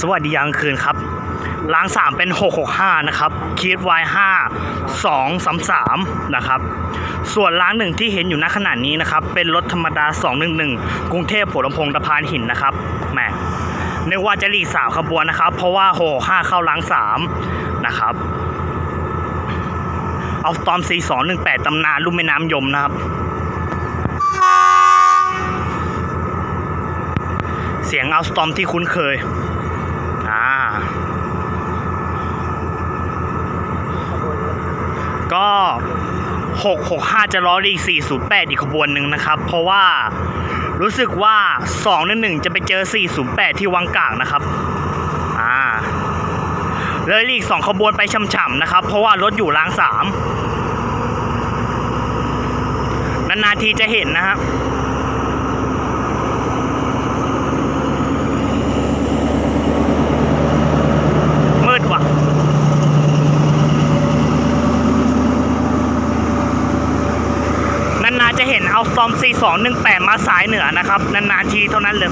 สวัสดียังคืนครับล้างสามเป็น665นะครับคีดไว5 2 3 3นะครับ ส่วนล้างหนึ่งที่เห็นอยู่ณขณะนี้นะครับ เป็นรถธรรมดา211กรุงเทพหัวลำโพงตะพานหินนะครับแหมนึกว่าจะรีสามขบวนนะครับ เพราะว่า665เข้าล้างสามนะครับเอาตอม4218ตำนานลุ่มแม่น้ำยมนะครับ เสียงเอาสตอมที่คุ้นเคย ก็ 665 จะล้ออีก 408 อีกขบวนหนึ่งนะครับ เพราะว่ารู้สึกว่า2 1 1จะไปเจอ 408 ที่วังกางนะครับ อ่าเลยอีก 2 ขบวนไปช่ำๆนะครับ เพราะว่ารถอยู่ราง 3 นานๆทีจะเห็นนะครับ มืดว่ะ นานๆ จะเห็นเอาสตอม C218 มาสายเหนือนะครับ นานๆทีเท่านั้นเลย